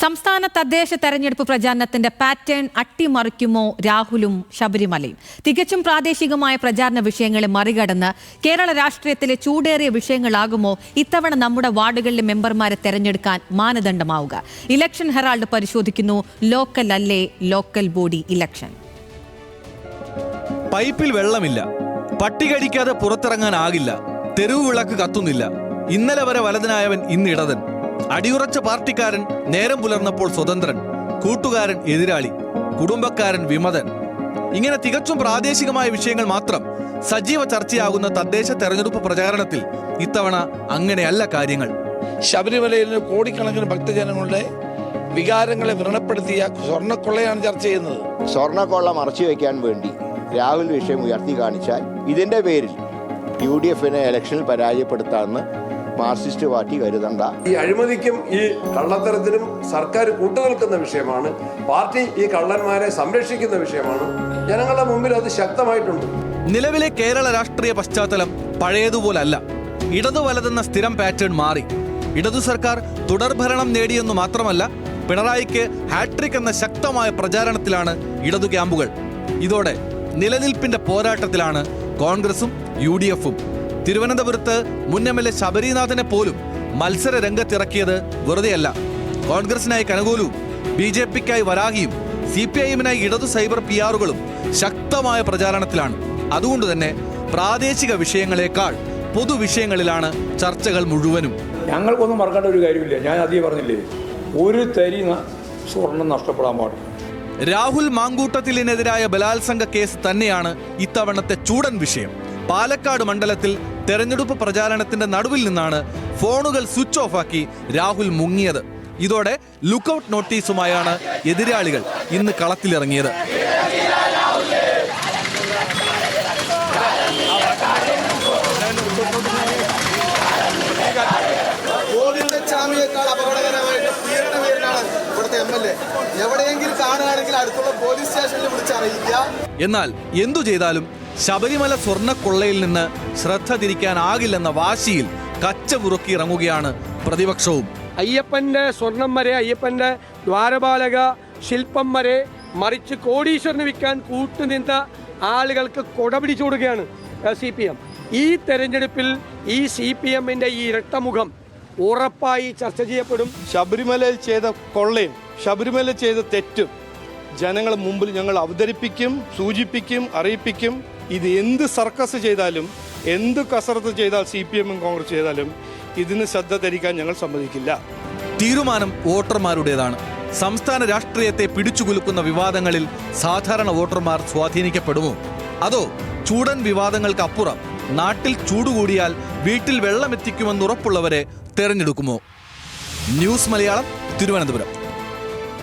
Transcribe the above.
സംസ്ഥാന തദ്ദേശ തെരഞ്ഞെടുപ്പ് പ്രചാരണത്തിന്റെ പാറ്റേൺ അട്ടിമറിക്കുമോ രാഹുലും ശബരിമലയും? തികച്ചും പ്രാദേശികമായ പ്രചാരണ വിഷയങ്ങളെ മറികടന്ന് കേരള രാഷ്ട്രീയത്തിലെ ചൂടേറിയ വിഷയങ്ങളാകുമോ ഇത്തവണ നമ്മുടെ വാർഡുകളിലെ മെമ്പർമാരെ തെരഞ്ഞെടുക്കാൻ മാനദണ്ഡമാവുക? ഇലക്ഷൻ ഹെറാൾഡ് പരിശോധിക്കുന്നു. ലോക്കൽ അല്ലേ ലോക്കൽ ബോഡി ഇലക്ഷൻ. പൈപ്പിൽ വെള്ളമില്ല. പട്ടികടിക്കാതെ പുറത്തിറങ്ങാനാകില്ല തെരുവ് വിളക്ക് കത്തുന്നില്ല. ഇന്നലെ വരെ വലതനായവൻ ഇന്ന് ഇടതൻ. അടിയുറച്ച പാർട്ടിക്കാരൻ നേരം പുലർന്നപ്പോൾ സ്വതന്ത്രൻ കൂട്ടുകാരൻ എതിരാളി കുടുംബക്കാരൻ വിമതൻ. ഇങ്ങനെ തികച്ചും പ്രാദേശികമായ വിഷയങ്ങൾ മാത്രം സജീവ ചർച്ചയാകുന്ന തദ്ദേശ തെരഞ്ഞെടുപ്പ് പ്രചാരണത്തിൽ ഇത്തവണ അങ്ങനെയല്ല കാര്യങ്ങൾ. ശബരിമലയിൽ കോടിക്കണക്കിന് ഭക്തജനങ്ങളുടെ വികാരങ്ങളെ വ്രണപ്പെടുത്തിയ സ്വർണക്കൊള്ളയാണ് ചർച്ച ചെയ്യുന്നത്. സ്വർണക്കൊള്ള മറച്ചു വയ്ക്കാൻ വേണ്ടി രാഹുൽ വിഷയം ഉയർത്തി കാണിച്ചാൽ ഇതിന്റെ പേരിൽ യു ഡി എഫിനെ ഇലക്ഷനിൽ പരാജയപ്പെടുത്താമെന്ന് മാർക്സിസ്റ്റ് പാർട്ടി കരുതണ്ട. ഈ അഴിമതിക്കും ഈ കള്ളത്തരത്തിനും സർക്കാർ കൂട്ടുനിൽക്കുന്ന വിഷയമാണ്. പാർട്ടി ഈ കള്ളന്മാരെ സംരക്ഷിക്കുന്ന വിഷയമാണ്. ജനങ്ങളുടെ മുമ്പിൽ അത് ശക്തമായിട്ടുണ്ട്. നിലവിലെ കേരള രാഷ്ട്രീയ പശ്ചാത്തലം പഴയതുപോലല്ല. ഇടതു വലതെന്ന സ്ഥിരം പാറ്റേൺ മാറി. ഇടതു സർക്കാർ തുടർഭരണം നേടിയെന്നു മാത്രമല്ല പിണറായിക്ക് ഹാട്രിക് എന്ന ശക്തമായ പ്രചാരണത്തിലാണ് ഇടതു ക്യാമ്പുകൾ. ഇതോടെ നിലനിൽപ്പിന്റെ പോരാട്ടത്തിലാണ് കോൺഗ്രസും യു ഡി എഫും. തിരുവനന്തപുരത്ത് മുൻ എം എൽ എ ശബരിനാഥനെ പോലും മത്സര രംഗത്തിറക്കിയത് വെറുതെയല്ല. കോൺഗ്രസിനായി കനകോലും ബി ജെ പിക്കായി വരാഹിയും സി പി ഐ എമ്മിനായി ഇടതു സൈബർ പി ആറുകളും ശക്തമായ പ്രചാരണത്തിലാണ്. അതുകൊണ്ട് തന്നെ പ്രാദേശിക വിഷയങ്ങളെക്കാൾ പൊതുവിഷയങ്ങളിലാണ് ചർച്ചകൾ മുഴുവനും. ഞങ്ങൾക്കൊന്നും മറക്കേണ്ട ഒരു കാര്യമില്ല. ഞാൻ ആദ്യം പറഞ്ഞില്ലേ ഒരു തരി സ്വർണം നഷ്ടപ്പെടാൻ പാടില്ല. രാഹുൽ മാങ്കൂട്ടത്തിലിനെതിരായ ബലാത്സംഗ കേസ് തന്നെയാണ് ഇത്തവണത്തെ ചൂടൻ വിഷയം. പാലക്കാട് മണ്ഡലത്തിൽ തെരഞ്ഞെടുപ്പ് പ്രചാരണത്തിന്റെ നടുവിൽ നിന്നാണ് ഫോണുകൾ സ്വിച്ച് ഓഫാക്കി രാഹുൽ മുങ്ങിയത്. ഇതോടെ ലുക്കൌട്ട് നോട്ടീസുമായാണ് എതിരാളികൾ ഇന്ന് കളത്തിലിറങ്ങിയത്. എവിടെയെങ്കിലും കാണുകയാണെങ്കിൽ അടുത്തുള്ള പോലീസ് സ്റ്റേഷനിൽ എന്നാൽ എന്തു ചെയ്താലും ശബരിമല സ്വർണക്കൊള്ളയിൽ നിന്ന് ശ്രദ്ധ തിരിക്കാനാകില്ലെന്ന വാശിയിൽ കച്ചമുറുക്കി ഇറങ്ങുകയാണ് പ്രതിപക്ഷവും. അയ്യപ്പന്റെ സ്വർണം വരെ അയ്യപ്പന്റെ ദ്വാരപാലക ശില്പം വരെ മറിച്ച് കോടീശ്വരന് വിൽക്കാൻ കൂട്ടുനിന്ന ആളുകൾക്ക് കൊടപിടിച്ചു കൊടുക്കുകയാണ് സി പി എം. ഈ തെരഞ്ഞെടുപ്പിൽ ഈ സി പി എമ്മിന്റെ ഈ ഇരട്ടമുഖം ഉറപ്പായി ചർച്ച ചെയ്യപ്പെടും. ശബരിമലയിൽ ചെയ്ത കൊള്ളയും ശബരിമല ചെയ്ത തെറ്റും ജനങ്ങളെ മുമ്പിൽ ഞങ്ങൾ അവതരിപ്പിക്കും സൂചിപ്പിക്കും അറിയിപ്പിക്കും. ഇത് എന്ത് സർക്കസ് ചെയ്താലും എന്ത് കസരത്ത് ചെയ്താൽ സി പി എമ്മും കോൺഗ്രസ് ചെയ്താലും ഇതിന് ശ്രദ്ധ ധരിക്കാൻ ഞങ്ങൾ സമ്മതിക്കില്ല. തീരുമാനം വോട്ടർമാരുടേതാണ്. സംസ്ഥാന രാഷ്ട്രീയത്തെ പിടിച്ചുകുലുക്കുന്ന വിവാദങ്ങളിൽ സാധാരണ വോട്ടർമാർ സ്വാധീനിക്കപ്പെടുമോ? അതോ ചൂടൻ വിവാദങ്ങൾക്കപ്പുറം നാട്ടിൽ ചൂടുകൂടിയാൽ വീട്ടിൽ വെള്ളമെത്തിക്കുമെന്നുറപ്പുള്ളവരെ തെരഞ്ഞെടുക്കുമോ? ന്യൂസ് മലയാളം തിരുവനന്തപുരം.